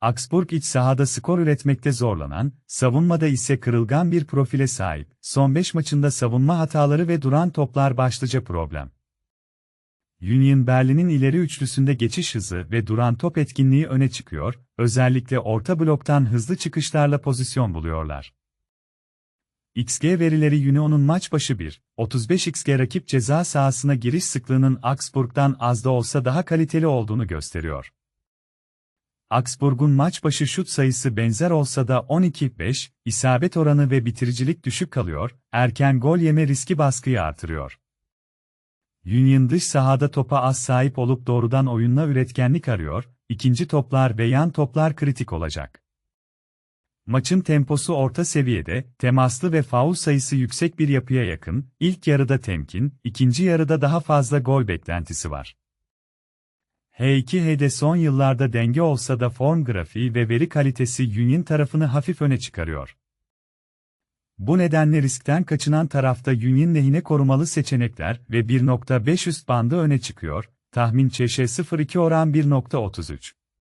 Augsburg iç sahada skor üretmekte zorlanan, savunmada ise kırılgan bir profile sahip. Son 5 maçında savunma hataları ve duran toplar başlıca problem. Union Berlin'in ileri üçlüsünde geçiş hızı ve duran top etkinliği öne çıkıyor, özellikle orta bloktan hızlı çıkışlarla pozisyon buluyorlar. XG verileri Union'un maç başı 1, 35 XG rakip ceza sahasına giriş sıklığının Augsburg'dan az da olsa daha kaliteli olduğunu gösteriyor. Augsburg'un maç başı şut sayısı benzer olsa da 12-5, isabet oranı ve bitiricilik düşük kalıyor, erken gol yeme riski baskıyı artırıyor. Union dış sahada topa az sahip olup doğrudan oyunla üretkenlik arıyor, ikinci toplar ve yan toplar kritik olacak. Maçın temposu orta seviyede, temaslı ve faul sayısı yüksek bir yapıya yakın, ilk yarıda temkin, ikinci yarıda daha fazla gol beklentisi var. H2H'de son yıllarda denge olsa da form grafiği ve veri kalitesi Union tarafını hafif öne çıkarıyor. Bu nedenle riskten kaçınan tarafta Union lehine korumalı seçenekler ve 1.5 üst bandı öne çıkıyor, tahmin ÇŞ 02 oran 1.33.